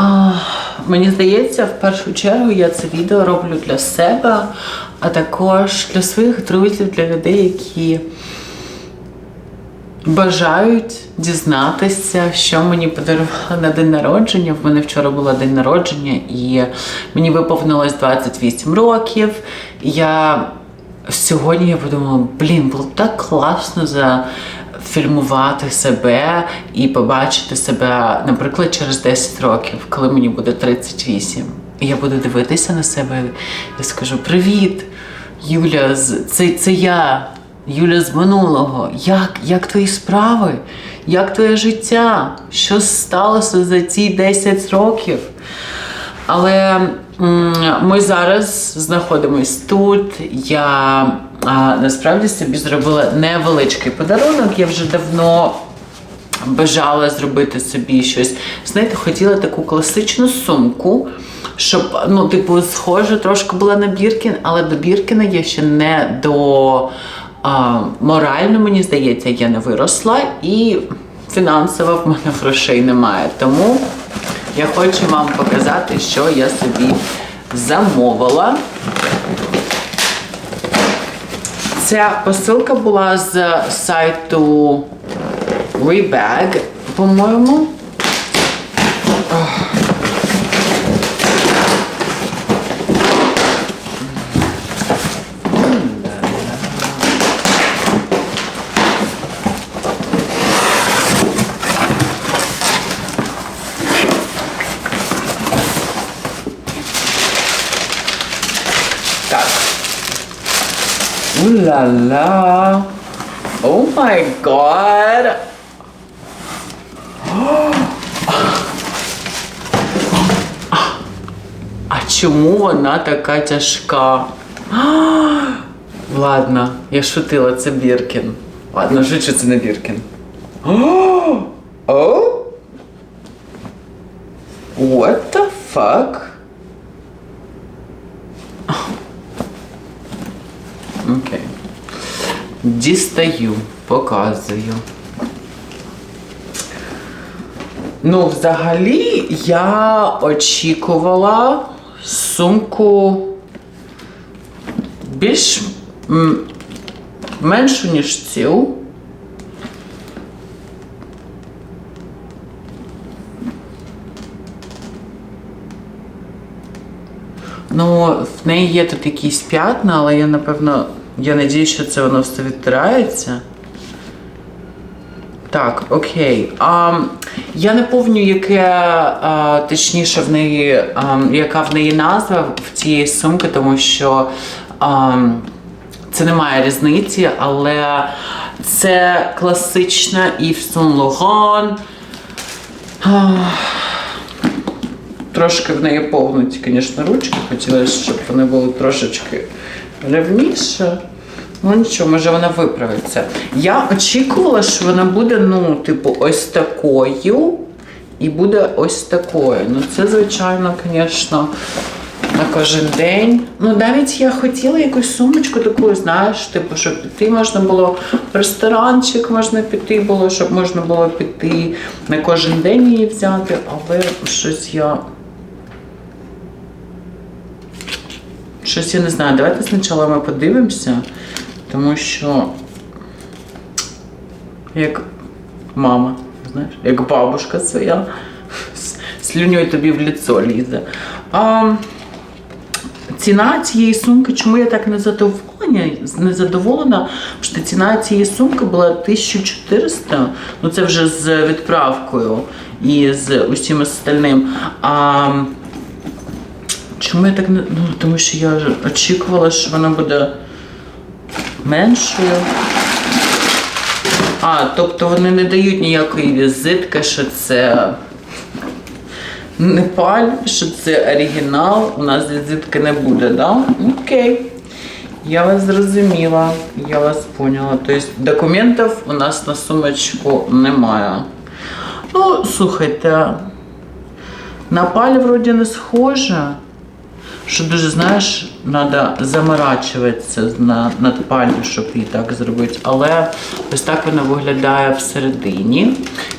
А, мені здається, в першу чергу я це відео роблю для себе, а також для своїх друзів, для людей, які бажають дізнатися, що мені подарували на день народження. В мене вчора було день народження, і мені виповнилось 28 років. Я сьогодні я подумала, блін, було б так класно зафільмувати себе і побачити себе, наприклад, через 10 років, коли мені буде 38. І я буду дивитися на себе і скажу: Привіт, Юля, це, це я. Юля з минулого, як, як твої справи? Як твоє життя? Що сталося за ці 10 років? Але ми зараз знаходимось тут. Я а, насправді собі зробила невеличкий подарунок. Я вже давно бажала зробити собі щось. Знаєте, хотіла таку класичну сумку, щоб, ну, типу, схоже, трошки була на Біркін, але до Біркіна я ще не до а, морально, мені здається, я не виросла і фінансово в мене грошей немає. Тому я хочу вам показати, що я собі замовила. Ця посилка була з сайту Rebag, по-моєму. Ула-ла. О май гад. А чому вона така тяжка? Ладно, я шутила, це Біркін. Ладно, шучу, це не Біркін. О? What the fuck? Окей. Дістаю, показую. Ну, взагалі, я очікувала сумку більш меншу, ніж цю. Ну, в неї є тут якісь п'ятна, але я напевно, я надію, що це воно все відтирається. Так, окей. А, я не пам'ятаю, яке а, точніше в неї, а, яка в неї назва в цієї сумки, тому що а, це не має різниці, але це класична Yves Saint Трошки в неї повнуть, звісно, ручки. Хотілося, щоб вони були трошечки рівніше. Ну нічого, може вона виправиться. Я очікувала, що вона буде, ну, типу, ось такою. І буде ось такою. Ну, це, звичайно, звісно, на кожен день. Ну, навіть я хотіла якусь сумочку таку, знаєш, типу, щоб піти можна було в ресторанчик, можна піти було, щоб можна було піти на кожен день її взяти, але щось я. Щось я не знаю. Давайте спочатку ми подивимося, тому що як мама, знаєш, як бабушка своя, з слюньою тобі в лицо лізе. А, ціна цієї сумки, чому я так не задоволена, тому що ціна цієї сумки була 1400, ну це вже з відправкою і з усім остальним. А, Чому я так не. Ну, тому що я очікувала, що вона буде меншою. А, тобто вони не дають ніякої візитки, що це не паль, що це оригінал. У нас візитки не буде, да? Окей. Я вас зрозуміла, я вас поняла. Тобто документів у нас на сумочку немає. Ну, слухайте, на паль вроді не схоже. Що дуже, знаєш, треба заморачуватися на, над пальцем, щоб її так зробити. Але ось так вона виглядає всередині.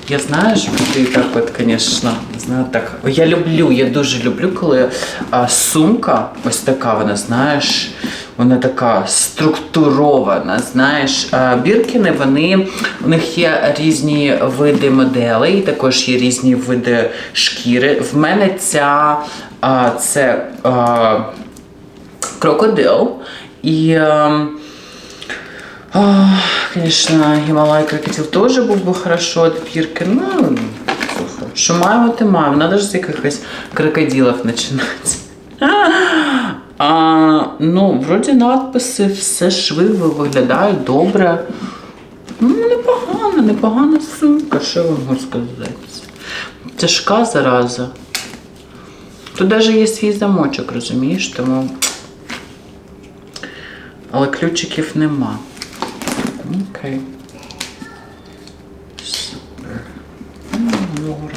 Я знаєш, буду її так от, звісно, знаю, так. Я люблю, я дуже люблю, коли а, сумка ось така, вона, знаєш, вона така структурована. Знаєш, А, біркіни, вони у них є різні види моделей, також є різні види шкіри. В мене ця а, це а, крокодил і. Конечно, Гімалай крокодил теж був би хорошо від бірки. Ну, що маємо, те маємо. Надо ж з якихось крокодилів починати. А, ну, вроді надписи, все шви виглядають добре. Ну, непогано, непогана сумка, що я можу сказати. Тяжка зараза. Тут навіть є свій замочок, розумієш, тому. Але ключиків нема. Окей. Супер. Ну, добре.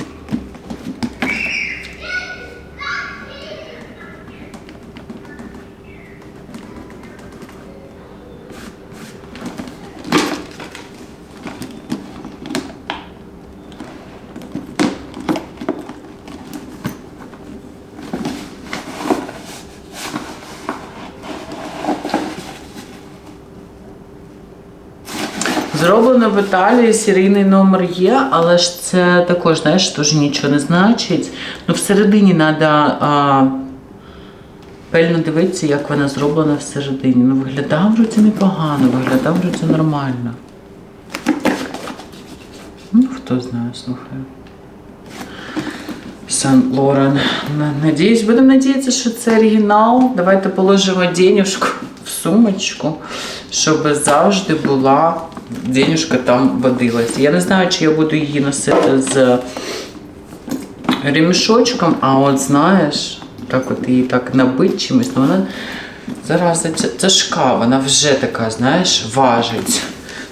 Зроблено в Італії, серійний номер є, але ж це також, знаєш, теж нічого не значить. Ну, всередині треба пильно дивитися, як вона зроблена всередині. Ну, виглядав вроді непогано, виглядав вроді нормально. Ну, хто знає, слухай. Сан Лорен. Надіюсь, будемо надіятися, що це оригінал. Давайте положимо денюжку в сумочку, щоб завжди була денюжка там водилась. Я не знаю, чи я буду її носити з ремішочком, а от знаєш, так от її так набить чимось, ну вона зараз це тяжка, вона вже така, знаєш, важить.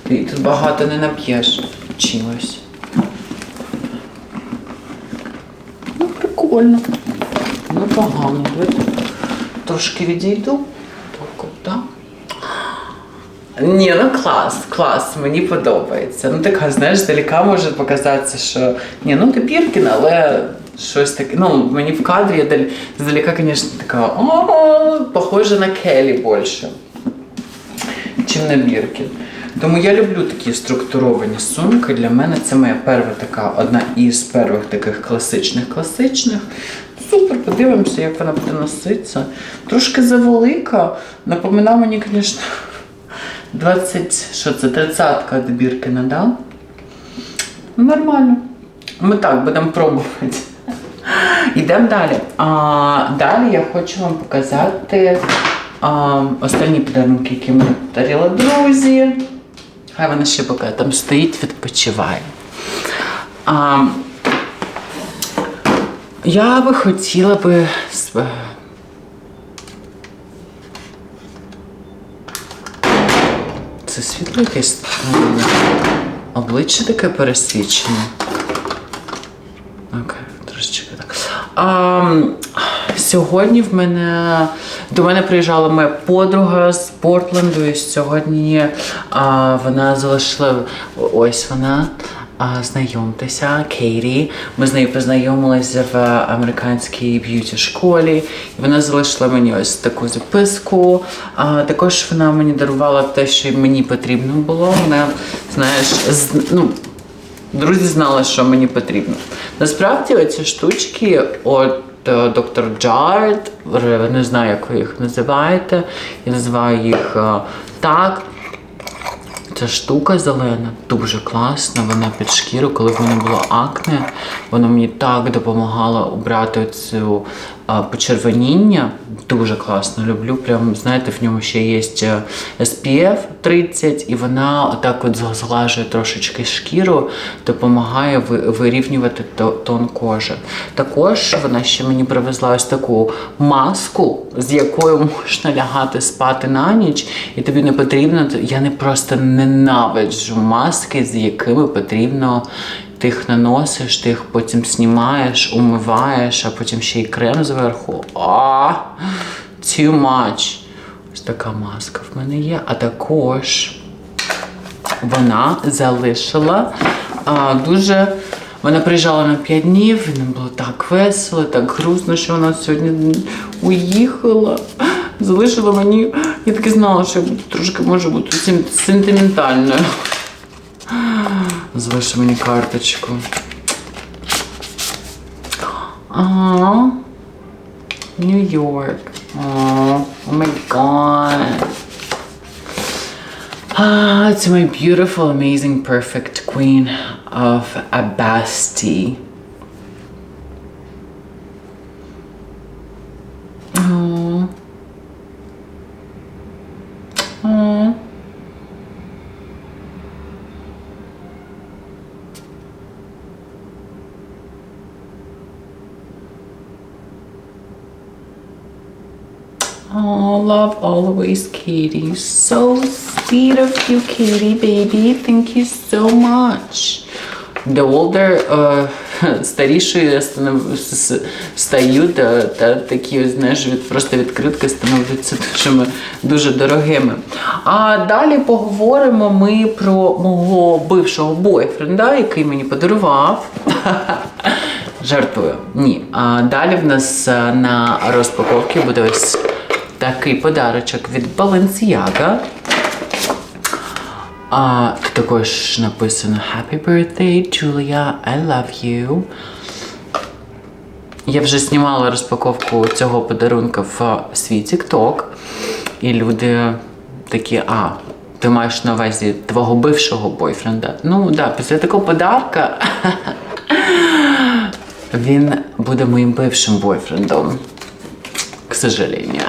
Ти тут багато не нап'єш чимось. Ну, прикольно. Ну, погано. Трошки відійду. Ні, ну клас, клас, мені подобається. Ну така, знаєш, здалека може показатися, що ні, ну ти але щось таке. Ну, мені в кадрі я даль- здалека, звісно, така о, похоже на Келі більше, чим на Біркін. Тому я люблю такі структуровані сумки. Для мене це моя перша така, одна із перших таких класичних класичних. Супер, подивимося, як вона буде носитися. Трошки завелика. Напоминає мені, звісно, 20, що це, 30-ка від Біркіна. Ну, Нормально. Ми так будемо пробувати. Йдемо далі. А, далі я хочу вам показати а, останні подарунки, які мені подарили друзі. Хай вона ще поки там стоїть, відпочиває. А, я би хотіла би. Це світло якесь обличчя таке пересвічене. Окей, трошечки так. А, сьогодні в мене до мене приїжджала моя подруга з Портленду, і сьогодні а, вона залишила ось вона. Знайомтеся, Кейрі. Ми з нею познайомилися в американській б'юті школі. І вона залишила мені ось таку записку. А, також вона мені дарувала те, що мені потрібно було. Вона, знаєш, з, ну, Друзі знали, що мені потрібно. Насправді оці штучки от е, доктор Джаред, не знаю, як ви їх називаєте. Я називаю їх е, так. Ця штука зелена дуже класна. Вона під шкіру, коли в мене було акне, вона мені так допомагала обрати цю а, почервоніння. Дуже класно. Люблю. Прям, знаєте, в ньому ще є SPF 30, і вона отак от зглажує трошечки шкіру, допомагає вирівнювати тон кожи. Також вона ще мені привезла ось таку маску, з якою можна лягати спати на ніч, і тобі не потрібно. Я не просто ненавиджу маски, з якими потрібно. Ти їх наносиш, ти їх потім знімаєш, умиваєш, а потім ще й крем зверху. А! too much. Ось така маска в мене є. А також вона залишила а, дуже. Вона приїжджала на 5 днів, і нам було так весело, так грустно, що вона сьогодні уїхала. Залишила мені. Я таки знала, що я трошки може бути сентиментальною. Залишила мені карточку. Ага. Нью-Йорк. О, о май гад. Ah, it's my beautiful, amazing, perfect queen of Abasti. Oh. Oh. Love always, Katie. So sweet of you, Katie, baby. Thank you so much. The older, uh, старішою я станов- с- с- стаю, та, та такі, знаєш, від, просто відкритки становляться дуже, дуже дорогими. А далі поговоримо ми про мого бившого бойфренда, який мені подарував. Жартую. Ні. А далі в нас е, на розпаковці буде ось такий подарочок від Balenciaga. А, тут також написано Happy birthday, Julia, I love you. Я вже знімала розпаковку цього подарунка в свій TikTok. І люди такі, а, ти маєш на увазі твого бившого бойфренда. Ну, так, да, після такого подарка він буде моїм бившим бойфрендом. К сожалению.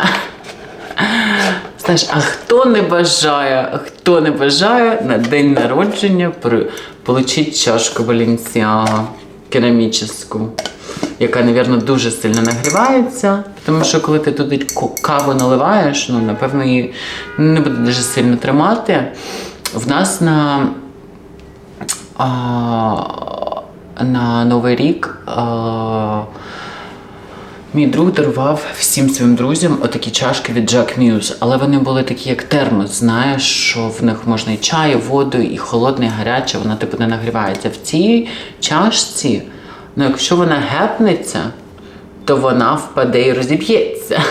Знаєш, а хто не бажає, хто не бажає на день народження получить чашку Balenciaga керамічну, яка, мабуть, дуже сильно нагрівається, тому що коли ти туди каву наливаєш, ну, напевно, її не буде дуже сильно тримати. В нас на, а, на Новий рік. А, Мій друг дарував всім своїм друзям отакі чашки від Jack Muse, але вони були такі, як термос, знаєш, що в них можна і чай, і воду, і холодне, і гаряче, вона типу не нагрівається. В цій чашці, ну якщо вона гепнеться, то вона впаде і розіб'ється.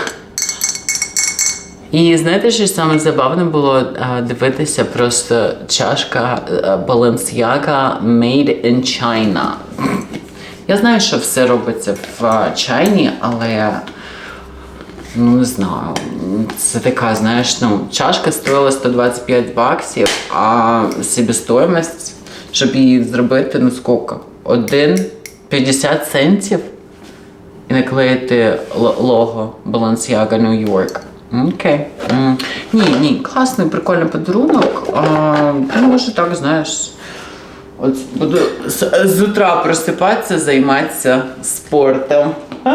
І знаєте, що саме забавне було дивитися просто чашка Balenciaga Made in China. Я знаю, що все робиться в чайні, але ну не знаю. Це така, знаєш, ну, чашка стоїла 125 баксів, а себестоїмость, щоб її зробити, ну скільки? Один 50 центів і наклеїти лого Balenciaga New York. Окей. Ні, ні, класний, прикольний подарунок. А, ну, може так, знаєш. От буду з, з утра просипатися, займатися спортом.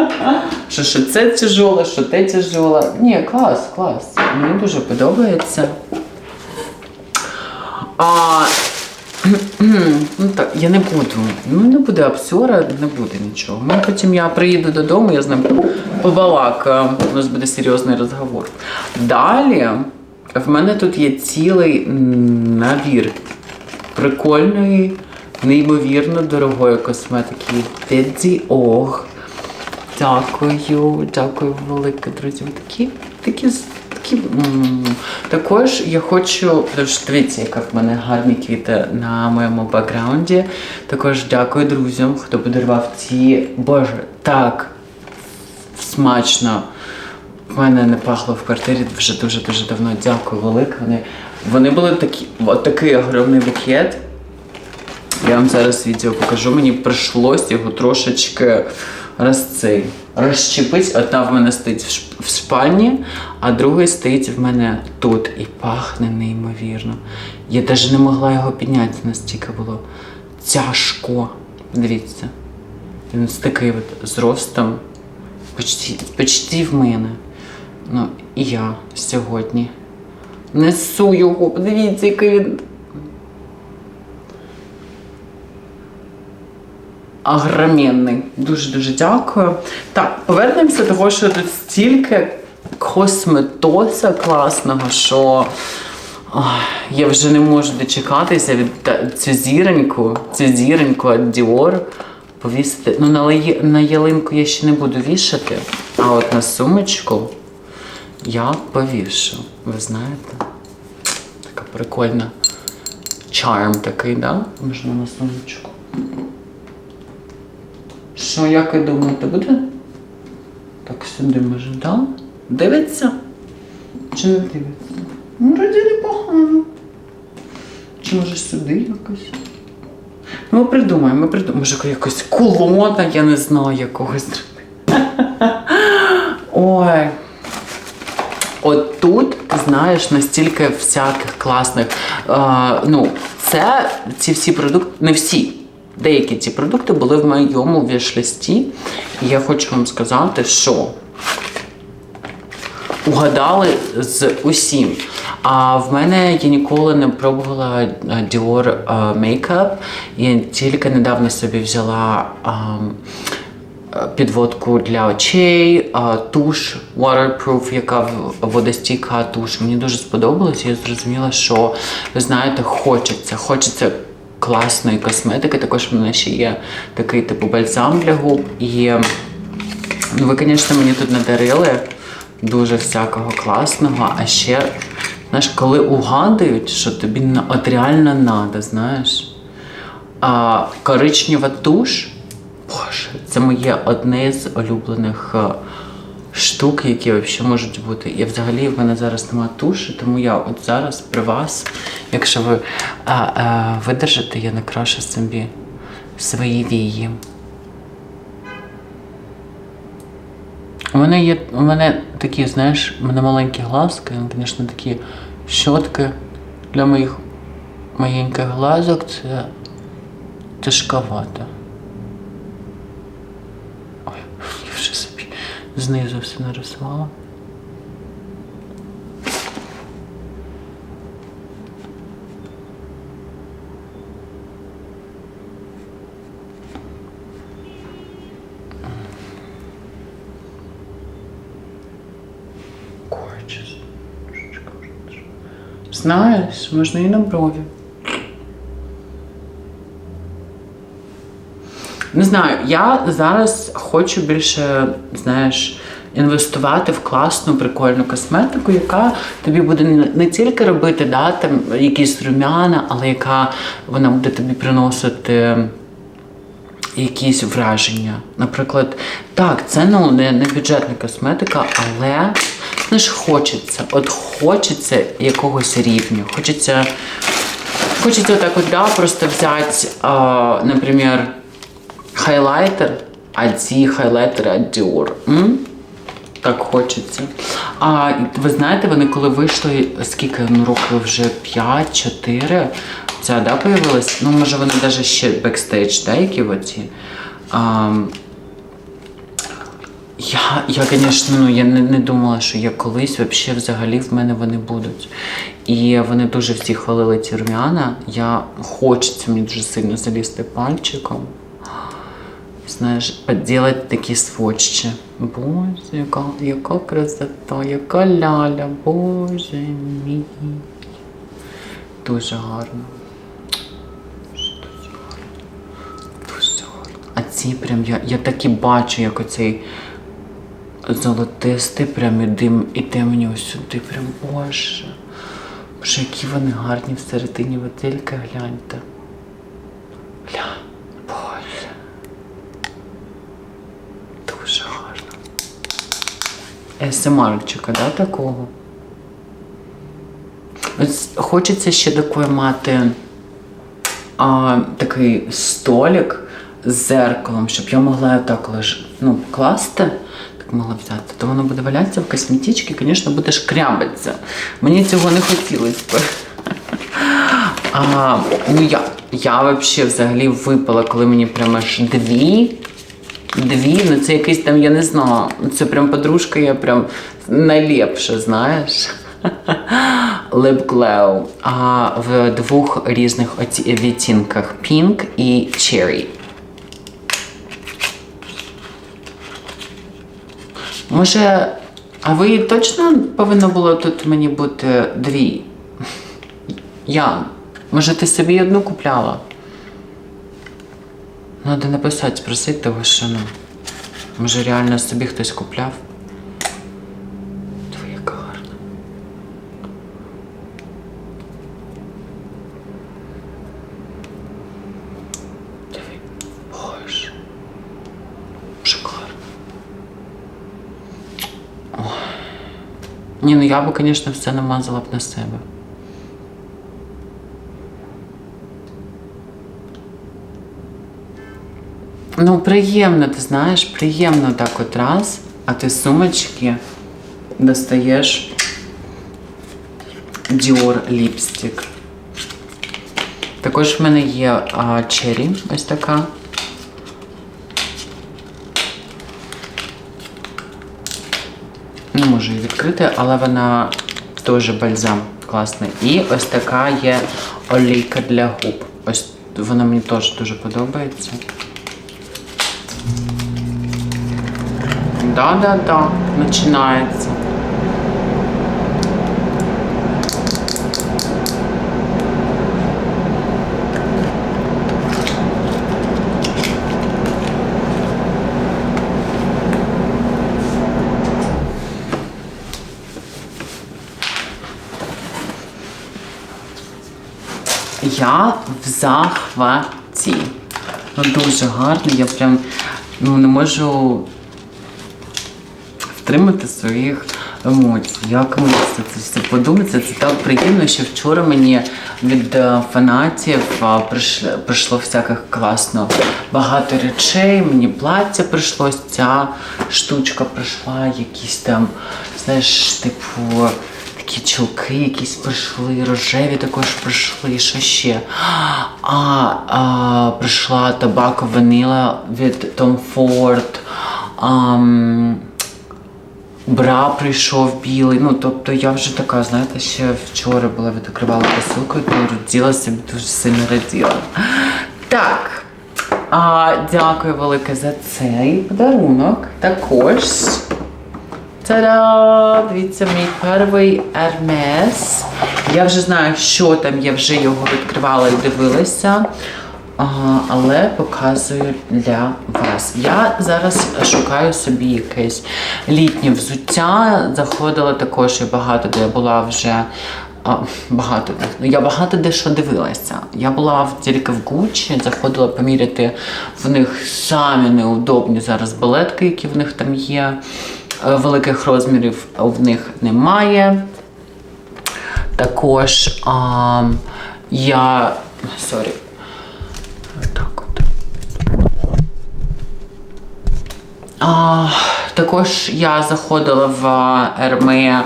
Що, що це тяжело, що те тяжело. Ні, клас, клас. Мені дуже подобається. А, ну так, я не буду. Ну не буде обсора, не буде нічого. Ну, потім я приїду додому, я з ним побалакаю. У нас буде серйозний розговор. Далі в мене тут є цілий набір прикольної, неймовірно дорогої косметики від Dior. Дякую, дякую велике, друзі. Такі, такі, такі. Також я хочу, дивіться, яка в мене гарні квіти на моєму бекграунді. Також дякую друзям, хто подарував ці. Боже, так смачно. В мене не пахло в квартирі вже дуже-дуже давно. Дякую велике. Вони, вони були такі, от такий огромний букет. Я вам зараз відео покажу. Мені прийшлось його трошечки розцей, розщепити. Одна в мене стоїть в спальні, а другий стоїть в мене тут. І пахне неймовірно. Я навіть не могла його підняти, настільки було тяжко. Дивіться. Він ось такий от зростом. Почти, почти в мене. Ну, і я сьогодні несу його. Подивіться, який він. Огроменний. Дуже-дуже дякую. Так, повернемося до того, що тут стільки косметоса класного, що я вже не можу дочекатися від цю зіроньку, цю зіроньку від Dior повісити. Ну, на ялинку я ще не буду вішати, а от на сумочку я повішу. Ви знаєте? Така прикольна. Чарм такий, да? Можна на сумочку. Що, як ви думаєте, буде? Так сюди може, да? Дивиться? Чи не дивиться? Ну, раді непогано. Чи може сюди якось? Ну, ми придумаємо, ми придумаємо. Може, якось кулона, я не знаю, якогось. Ой. От тут, знаєш, настільки всяких класних. Е, ну, це ці всі продукти, не всі. Деякі ці продукти були в моєму вішлісті. І я хочу вам сказати, що угадали з усім. А в мене я ніколи не пробувала е, Dior е, Makeup. Я тільки недавно собі взяла е, підводку для очей, е, туш waterproof, яка водостійка туш. Мені дуже сподобалось. Я зрозуміла, що ви знаєте, хочеться. Хочеться класної косметики. Також в мене ще є такий типу бальзам для губ. І Ну, ви, звісно, мені тут надарили дуже всякого класного, а ще, знаєш, коли угадують, що тобі от реально надо, знаєш. А, коричнева туш, боже, це моє одне з улюблених е, штук, які взагалі можуть бути. І взагалі в мене зараз немає туші, тому я от зараз при вас, якщо ви а, а, видержите, я накрашу собі свої вії. У мене є, у мене такі, знаєш, у мене маленькі глазки, ну, звісно, такі щотки для моїх маленьких глазок це тяжковато. Ой, я вже собі знизу все. Gorgeous. Знаєш, можна і на брові. Не знаю, я зараз хочу більше, знаєш, інвестувати в класну, прикольну косметику, яка тобі буде не- тільки робити да, там, якісь рум'яна, але яка вона буде тобі приносити якісь враження. Наприклад, так, це ну, не, не бюджетна косметика, але знаєш, хочеться. От хочеться якогось рівню. Хочеться, хочеться так от, да, просто взяти, наприклад, хайлайтер, а ці хайлайтери від Dior. М? Так хочеться. А ви знаєте, вони коли вийшли, скільки ну, років вже 5-4, ця да, появилась. Ну, може, вони навіть ще бекстейдж, да, які оці. А, я, я, звісно, ну, я не, не думала, що я колись вообще взагалі в мене вони будуть. І вони дуже всі хвалили ці рум'яна. Я хочеться мені дуже сильно залізти пальчиком. Знаєш, поділати такі сводчі. Боже, яка, яка красота, яка ляля, боже мій. Дуже гарно. Дуже, гарно. Дуже гарно. А ці прям я, я так і бачу, як оцей золотистий прям і дим іде мені ось сюди. Прям боже. Боже, які вони гарні всередині, ви тільки гляньте. Гля, боже. Дуже гарно. СМРчика, да, такого? Хочеться ще такої мати а, такий столик з зеркалом, щоб я могла так лиш, ну, класти, так могла взяти, то воно буде валятися в косметичці, звісно, буде шкрябатися. Мені цього не хотілося б. А, ну я, я вообще взагалі випала, коли мені прямо аж дві. Дві, ну це якийсь там, я не знаю. Це прям подружка, я прям найлепша, знаєш. Glow. А в двох різних відтінках Pink і Cherry. Може, А ви точно повинно було тут мені бути дві? Ян, може ти собі одну купляла? Надо написати, спросити того, що ну. Може реально собі хтось купляв? Яка гарна. Диви. Ні, ну я би, звісно, все намазала б на себе. Ну, приємно, ти знаєш, приємно так от раз, а ти сумочки достаєш Dior ліпстик. Також в мене є а, чері, ось така. Не можу її відкрити, але вона теж бальзам класний. І ось така є олійка для губ. Ось вона мені теж дуже подобається. Да-да-да, починається. Я в захваті. Ну, дуже гарно. Я прям ну, не можу втримати своїх емоцій. Як мені це, це все подумається, це так приємно, що вчора мені від е, фанатів е, прийшло, прийшло всяких класно багато речей. Мені плаття прийшлось, ця штучка прийшла, якісь там, знаєш, типу. Такі чулки якісь прийшли, рожеві також прийшли, що ще? А, а прийшла табако ваніла від Tom Ford. Ам, Бра прийшов білий. Ну, тобто я вже така, знаєте, ще вчора була відкривала посилку раділа собі дуже сильно раділа. Так. А, дякую велике за цей подарунок. Також. Та-да! Дивіться, мій перший Hermes. Я вже знаю, що там, я вже його відкривала і дивилася. Але показую для вас. Я зараз шукаю собі якесь літнє взуття. Заходила також і багато, де я була вже. А, багато. Ну, я багато де що дивилася. Я була в, тільки в Гуччі, заходила поміряти в них самі неудобні зараз балетки, які в них там є. Е, Великих розмірів в них немає. Також а, я. Сорі. Так от. А, також я заходила в Ерме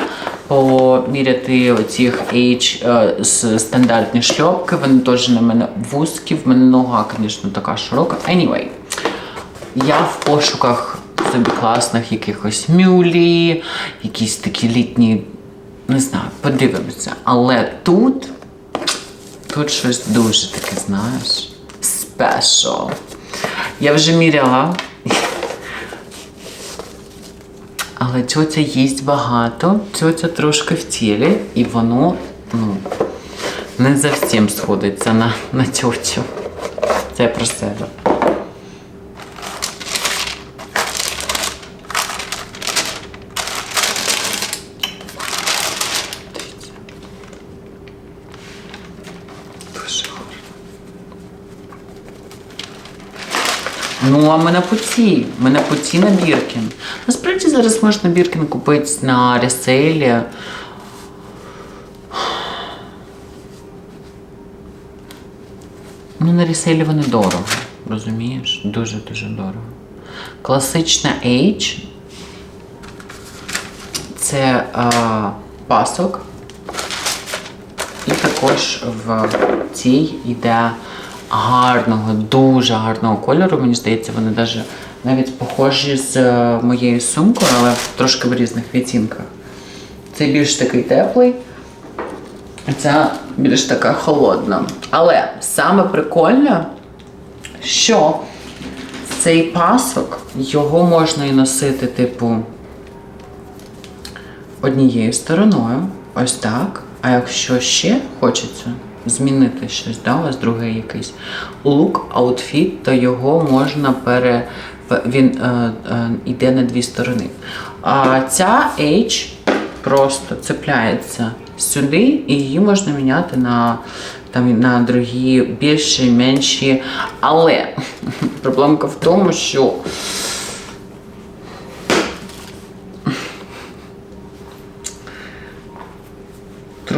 поміряти оцих H е, з стандартні шльопки. Вони теж на мене вузькі, в мене нога, звісно, така широка. Anyway, я в пошуках собі класних якихось мюлі, якісь такі літні, не знаю, подивимося. Але тут, тут щось дуже таке, знаєш, special. Я вже міряла. Але тьотя їсть багато, тьотя трошки в тілі, і воно ну, не зовсім сходиться на, на тьотю. Це про себе. Дивіться. Дуже гарно. Ну, а ми на путі. Ми на путі на Біркін. Насправді зараз можна Біркін купити на ресейлі. Ну, на ресейлі вони дорого, розумієш? Дуже-дуже дорого. Класична H. Це а, пасок. І також в цій йде гарного, дуже гарного кольору. Мені здається, вони навіть, навіть похожі з е, моєю сумкою, але трошки в різних відтінках. Це більш такий теплий, а ця більш така холодна. Але саме прикольне, що цей пасок, його можна і носити, типу, однією стороною, ось так. А якщо ще хочеться змінити щось, да, у вас другий якийсь лук, аутфіт, то його можна пере. Він е, е, йде на дві сторони. А ця H просто цепляється сюди, і її можна міняти на, там, на другі більші, менші. Але проблемка в тому, що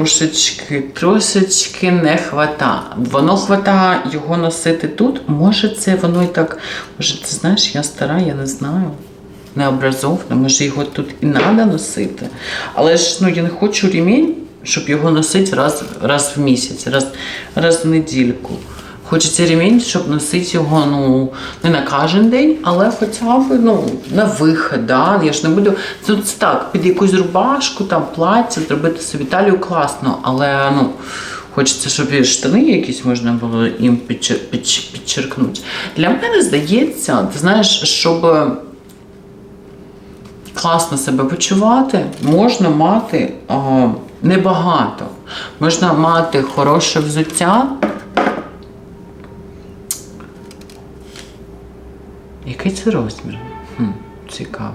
Трошечки, трошечки не хвата. Воно хвата його носити тут. Може, це воно і так. Може, ти знаєш, я стара, я не знаю. Не образована, може його тут і треба носити. Але ж ну, я не хочу ремінь, щоб його носити раз, раз в місяць, раз, раз в недільку. Хочеться ремінь, щоб носити його ну, не на кожен день, але хоча б ну, на вихід. Да? Я ж не буду. Це, це так, під якусь рубашку, там плаття, зробити собі талію класно, але ну, хочеться, щоб і штани якісь можна було їм підчер, підч, підчеркнути. Для мене здається, ти знаєш, щоб класно себе почувати, можна мати а, небагато. Можна мати хороше взуття. Який це розмір? Хм, цікаво.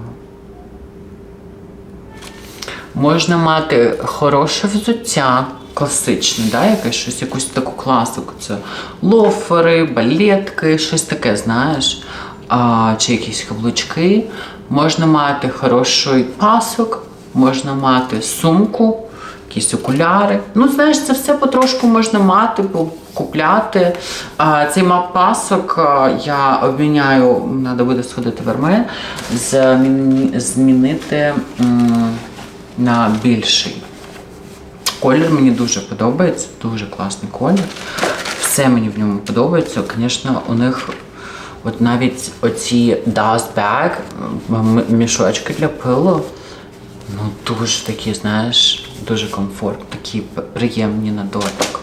Можна мати хороше взуття, класичне, да, якесь щось, якусь таку класику. Це лофери, балетки, щось таке, знаєш, а, чи якісь каблучки. Можна мати хороший пасок, можна мати сумку, якісь окуляри. Ну, знаєш, це все потрошку можна мати, купляти. Цей мап пасок я обміняю, треба буде сходити в Армен, змінити на більший. Колір мені дуже подобається, дуже класний колір. Все мені в ньому подобається. Звісно, у них от навіть оці dust bag, мішочки для пилу, ну дуже такі, знаєш, дуже комфортні, такі приємні на дотик.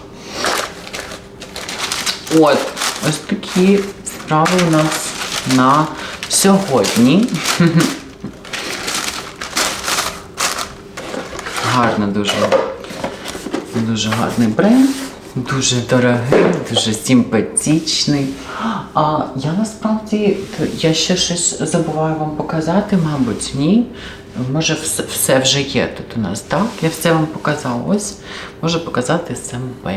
От, ось такі справи у нас на сьогодні. Гарно дуже. Дуже гарний бренд, дуже дорогий, дуже симпатичний. А я насправді я ще щось забуваю вам показати, мабуть, ні. Може, все, все вже є тут у нас, так? Я все вам показала. Ось можу показати СМБ.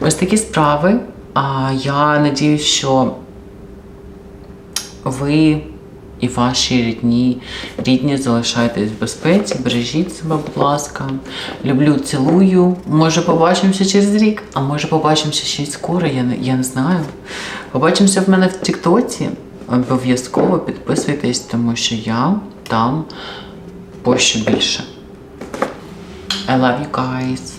Ось такі справи. А я надіюсь, що ви і ваші рідні, рідні залишайтесь в безпеці, бережіть себе, будь ласка. Люблю, цілую. Може, побачимося через рік, а може побачимося ще й скоро, я не, я не знаю. Побачимося в мене в Тіктоці. Обов'язково підписуйтесь, тому що я там пощо більше. I love you guys.